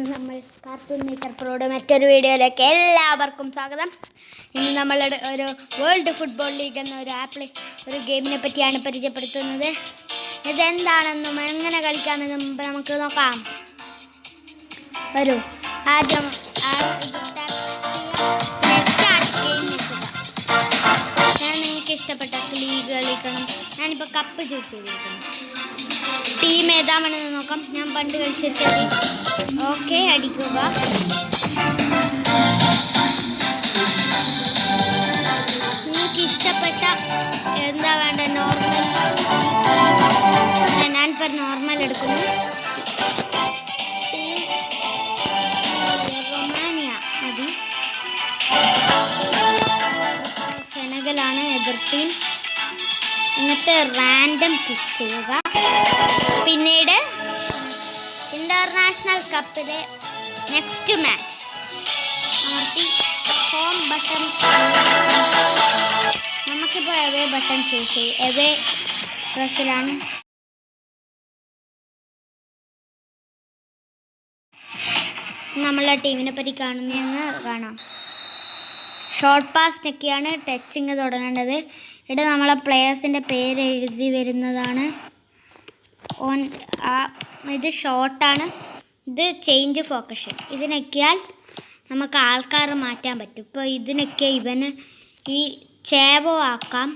ഇന്ന് നമ്മൾ cartoon maker പ്രോയുടെ മറ്റൊരു വീഡിയോയിലേക്ക് എല്ലാവർക്കും സ്വാഗതം. ഇന്ന് നമ്മളുടെ ഒരു വേൾഡ് ഫുട്ബോൾ ലീഗ് എന്ന ഒരു ആപ്പിൾ ഒരു ഗെയിമിനെ പറ്റിയാണ് പരിചയപ്പെടുത്തുന്നത്. ഇതെന്താണെന്നും എങ്ങനെ കളിക്കാമെന്നും നമുക്ക് നോക്കാം. വരൂ. ആദ്യം. ഞാൻ നിങ്ങൾക്ക് ഇഷ്ടപ്പെട്ട ലീഗ് കളിക്കണം. ഞാനിപ്പോൾ കപ്പ് ചൂസ് ചെയ്തിരിക്കുന്നു ടീം ഏതാണെന്ന് നോക്കാം. ഞാൻ പണ്ട് കളിച്ചു ഓക്കെ അടിക്കുക. നിങ്ങൾക്ക് ഇഷ്ടപ്പെട്ട എന്താ വേണ്ട നോർമൽ ഞാനിപ്പോൾ നോർമൽ എടുക്കുന്നു. ടീം റൊമാനിയ എന്നിട്ട് റാൻഡം ക്ലിക്ക് ചെയ്യുക. പിന്നീട് ഇന്റർനാഷണൽ കപ്പിലെ നെക്സ്റ്റ് മാച്ച് അമർത്തി ഹോം ബട്ടൺ നമുക്കിപ്പോൾ എവേ ബട്ടൺ ചൂസ് ചെയ്യും. എവേ പ്രസ്സിലാണ് നമ്മളെ ടീമിനെ പറ്റി കാണുന്നതെന്ന് കാണാം. ഷോർട്ട് പാസ് ടച്ചിങ് തുടങ്ങേണ്ടത്. ഇവിടെ നമ്മളെ പ്ലെയേഴ്സിന്റെ പേര് എഴുതി വരുന്നതാണ്. ഓൺ ആ ഇത് ഷോർട്ടാണ് ഇത് ചേഞ്ച് ഫോക്കഷൻ ഇതിനൊക്കെയാൽ നമുക്ക് ആൾക്കാർ മാറ്റാൻ പറ്റും. ഇപ്പോൾ ഇതിനൊക്കെ ഇവന് ഈ ചേവോ ആക്കാം.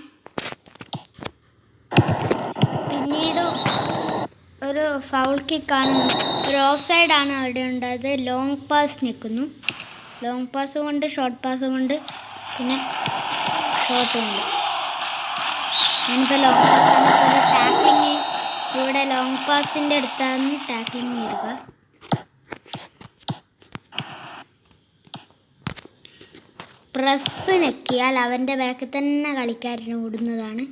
പിന്നീട് ഒരു ഫൗൾ കിക്കാണ് ഒരു ഓഫ് സൈഡാണ് അവിടെ ഉണ്ടത് ലോങ് പാസ് നിൽക്കുന്നു. ലോങ് പാസ് കൊണ്ട് ഷോർട്ട് പാസ് കൊണ്ട് പിന്നെ ഷോർട്ടും ഉണ്ട്. ഞാനിപ്പോൾ ലോങ് പാസ് ടാക്ലിങ് ഇവിടെ ലോങ് പാസിന്റെ അടുത്താണ് ടാക്ലിങ് വരിക. പ്രസ് നെക്കിയാൽ അവന്റെ ബാക്കിൽ തന്നെ കളിക്കാരൻ ഓടുന്നതാണ്.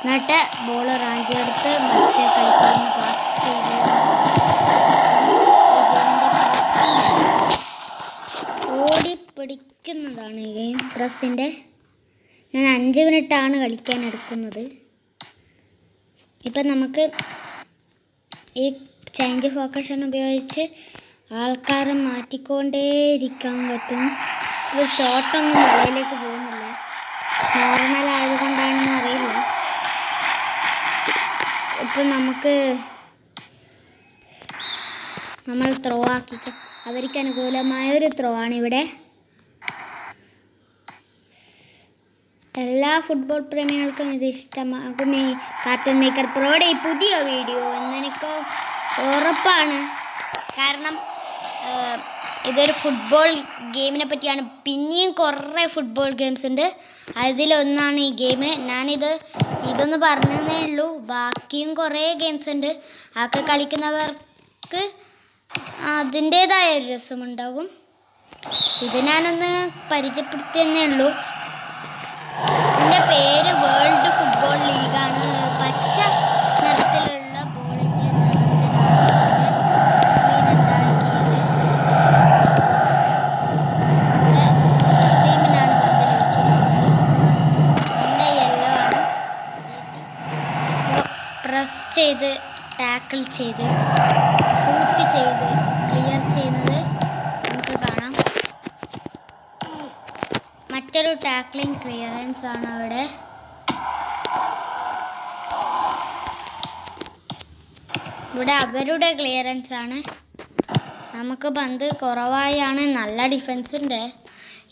എന്നിട്ട് ബോൾ റാഞ്ചിയെടുത്ത് മറ്റേ കളിക്കാരന് പാസ് ഓടി പിടിക്കുന്നതാണ് ഈ ഗെയിം പ്രസ്സിന്റെ ഞാൻ അഞ്ച് മിനിറ്റാണ് കളിക്കാൻ എടുക്കുന്നത്. ഇപ്പം നമുക്ക് ഈ ചേഞ്ച് ഫോക്കഷൻ ഉപയോഗിച്ച് ആൾക്കാരെ മാറ്റിക്കൊണ്ടേയിരിക്കാൻ പറ്റും. ഇപ്പോൾ ഒന്നും വലയിലേക്ക് പോകുന്നില്ല. നോർമൽ ആയതുകൊണ്ടാണെന്ന് അറിയില്ല. ഇപ്പം നമുക്ക് നമ്മൾ ത്രോ ആക്കി. അവർക്ക് അനുകൂലമായ ഒരു ത്രോ ആണ് എല്ലാ ഫുട്ബോൾ പ്രേമികൾക്കും ഇത് ഇഷ്ടമാകും. ഈ കാർട്ടൂൺ മേക്കർ പ്രോയുടെ പുതിയ വീഡിയോ എന്നെനിക്ക് ഉറപ്പാണ്. കാരണം ഇതൊരു ഫുട്ബോൾ ഗെയിമിനെ പറ്റിയാണ്. പിന്നെയും കുറേ ഫുട്ബോൾ ഗെയിംസ് ഉണ്ട്. അതിലൊന്നാണ് ഈ ഗെയിം ഞാനിത് ഇതൊന്ന് പറഞ്ഞതേ ഉള്ളൂ. ബാക്കിയും കുറേ ഗെയിംസ് ഉണ്ട്. അതൊക്കെ കളിക്കുന്നവർക്ക് അതിന്റേതായ ഒരു രസമുണ്ടാകും. ഇത് ഞാനൊന്ന് പരിചയപ്പെടുത്തിയെന്നേ ഉള്ളൂ. പേര് വേൾഡ് ഫുട്ബോൾ ലീഗാണ് പച്ച നിറത്തിലുള്ള ബോളിന്റെ പ്രസ് ചെയ്ത് ടാക്കിൾ ചെയ്ത് ഷൂട്ട് ചെയ്ത് ക്ലിയർ ചെയ്യുന്നത് നമുക്ക് കാണാം മറ്റൊരു ടാക്ലിംഗ് ക്ലിയറൻസ് ആണ് അവിടെ. ഇവിടെ അവരുടെ ക്ലിയറൻസ് ആണ്. നമുക്ക് പന്ത് കുറവായാണ്. നല്ല ഡിഫൻസ് ഉണ്ട്.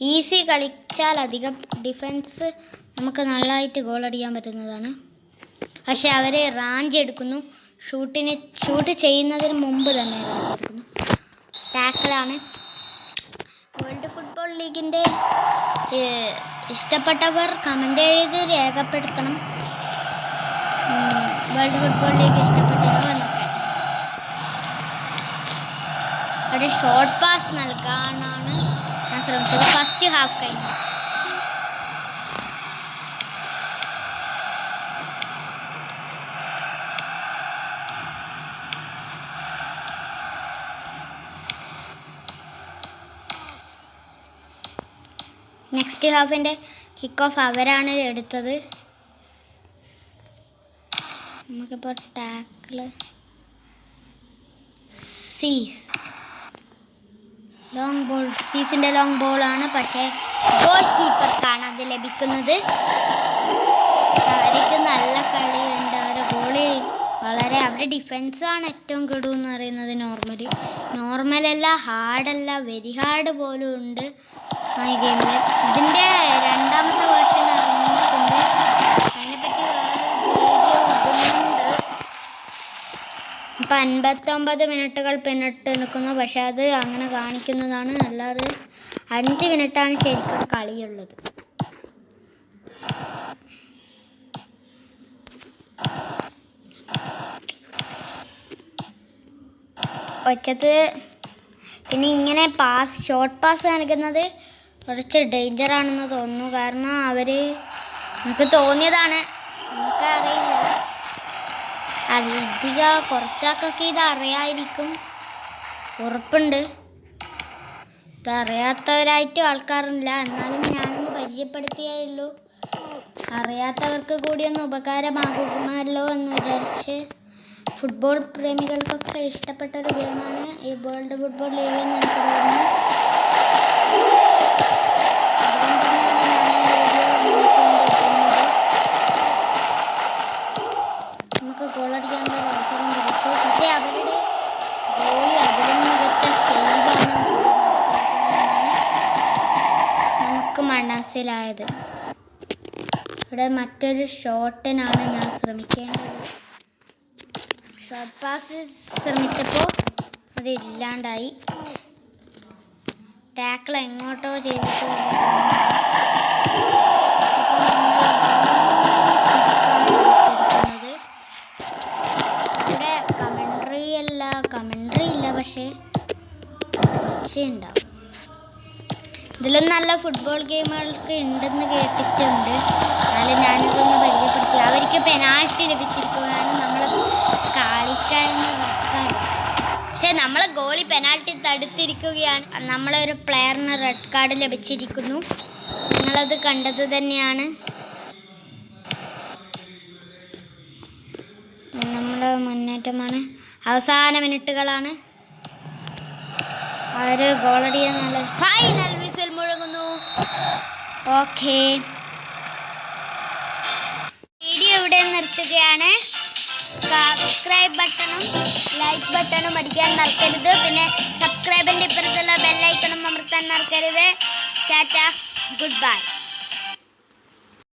ഈസി കളിച്ചാൽ അധികം ഡിഫൻസ് നമുക്ക് നല്ലതായിട്ട് ഗോൾ അടിക്കാൻ പറ്റുന്നതാണ്. പക്ഷെ അവർ റാഞ്ച് എടുക്കുന്നു. ഷൂട്ടിന് ഷൂട്ട് ചെയ്യുന്നതിന് മുമ്പ് തന്നെ റാഞ്ച് എടുക്കുന്നു. ടാക്കിളാണ് വേൾഡ് ഫുട്ബോൾ ലീഗിന്റെ ഇഷ്ടപ്പെട്ടവർ കമന്റ് എഴുതി രേഖപ്പെടുത്തണം. വേൾഡ് ഫുട്ബോൾ ലീഗ് ഇഷ്ടപ്പെട്ടിരുന്നു എന്നൊക്കെ. ഒരു ഷോർട്ട് പാസ് നൽകാനാണ് ഞാൻ ശ്രമിച്ചത്. ഫസ്റ്റ് ഹാഫ് കഴിഞ്ഞു. നെക്സ്റ്റ് ഹാഫിന്റെ കിക്ക് ഓഫ് അവരാണ് എടുത്തത്. നമുക്കിപ്പോൾ ടാക്കിൾ സീസ് ലോങ് ബോൾ സീസിന്റെ ലോങ് ബോളാണ് പക്ഷേ ഗോൾ കീപ്പർക്കാണ് അത് ലഭിക്കുന്നത്. അവർക്ക് നല്ല കളിയുണ്ട്. അവരെ ഗോളി വളരെ അവരുടെ ഡിഫൻസാണ് ഏറ്റവും കെടു എന്ന് പറയുന്നത് നോർമലി നോർമലല്ല ഹാർഡല്ല വെരി ഹാർഡ് പോലും ഉണ്ട്. ആ ഗെയിമിൽ ഇതിന്റെ രണ്ടാമത്തെ വേർഷൻ ഇറങ്ങിയിട്ടുണ്ട്. അതിനെപ്പറ്റി വേറെ വീഡിയോ ഇടുന്നുണ്ട്. ഇപ്പം അൻപത്തൊമ്പത് മിനിറ്റുകൾ പിന്നിട്ട് നിൽക്കുന്നു. പക്ഷെ അത് അങ്ങനെ കാണിക്കുന്നതാണ് അല്ലാതെ അഞ്ച് മിനിറ്റാണ് ശരിക്കും കളിയുള്ളത്. ഒറ്റത്ത് പിന്നെ ഇങ്ങനെ പാസ് ഷോർട്ട് പാസ് നൽകുന്നത് കുറച്ച് ഡേഞ്ചർ ആണെന്ന് തോന്നുന്നു. കാരണം അവർ എനിക്ക് തോന്നിയതാണ്. നമുക്കറിയില്ല അധിക കുറച്ചാൾക്കൊക്കെ ഇത് അറിയായിരിക്കും. ഉറപ്പുണ്ട്. ഇത് അറിയാത്തവരായിട്ട് ആൾക്കാരില്ല എന്നാലും ഞാനൊന്ന് പരിചയപ്പെടുത്തിയേ ഉള്ളൂ. അറിയാത്തവർക്ക് കൂടി ഒന്ന് ഉപകാരമാകുമല്ലോ എന്ന് വിചാരിച്ച് ഫുട്ബോൾ പ്രേമികൾക്കൊക്കെ ഇഷ്ടപ്പെട്ട ഒരു ഗെയിമാണ് ഈ വേൾഡ് ഫുട്ബോൾ ലീഗ് എന്ന് എനിക്ക് തോന്നുന്നു. ഗോളടിക്കാനുള്ള ഒരു അവസരം ലഭിച്ചു. പക്ഷേ അവരുടെ ഗോളി അതിലും മികച്ച സേവാണ് നമുക്ക് മനസ്സിലായത്. ഇവിടെ മറ്റൊരു ഷോട്ടിനാണ് ഞാൻ ശ്രമിക്കേണ്ടത്. ഷോർട്ട് പാസ് ശ്രമിച്ചപ്പോൾ അത് ഇല്ലാണ്ടായി. ടാക്കിൾ എങ്ങോട്ടോ ചെയ്തിട്ട്. ഇപ്പോൾ നമ്മൾ എടുത്തിരിക്കുന്നത്. ഇവിടെ കമൻട്രി അല്ല കമൻട്രി ഇല്ല പക്ഷേ ഒച്ചയുണ്ടാവും ഇതിലും നല്ല ഫുട്ബോൾ ഗെയിമുകൾക്ക് ഉണ്ടെന്ന് കേട്ടിട്ടുണ്ട്. എന്നാലും ഞാനിതൊന്ന് പരിചയപ്പെടുത്തി. അവർക്ക് പെനാൾട്ടി ലഭിച്ചിരിക്കുകയാണ് നമ്മൾ കളിക്കാരെന്ന് വെക്കാൻ പക്ഷേ നമ്മളെ ഗോളി പെനാൾട്ടി തടുത്തിരിക്കുകയാണ്. നമ്മളെ ഒരു പ്ലെയറിന് റെഡ് കാർഡ് ലഭിച്ചിരിക്കുന്നു. നിങ്ങളത് കണ്ടത് തന്നെയാണ്. നമ്മുടെ മുന്നേറ്റമാണ്. അവസാന മിനിറ്റുകളാണ് അവർ ഗോളടിയാൽ നല്ല ഫൈനൽ ഓക്കെ. വീഡിയോ ഇവിടെ നിർത്തുകയാണ്. സബ്സ്ക്രൈബ് ബട്ടണും ലൈക്ക് ബട്ടണും അടിക്കാൻ മറക്കരുത്. പിന്നെ സബ്സ്ക്രൈബിന്റെ ഇപ്പുറത്തുള്ള ബെല്ലൈക്കണും അമർത്താൻ മറക്കരുത്. ടാറ്റ. Good bye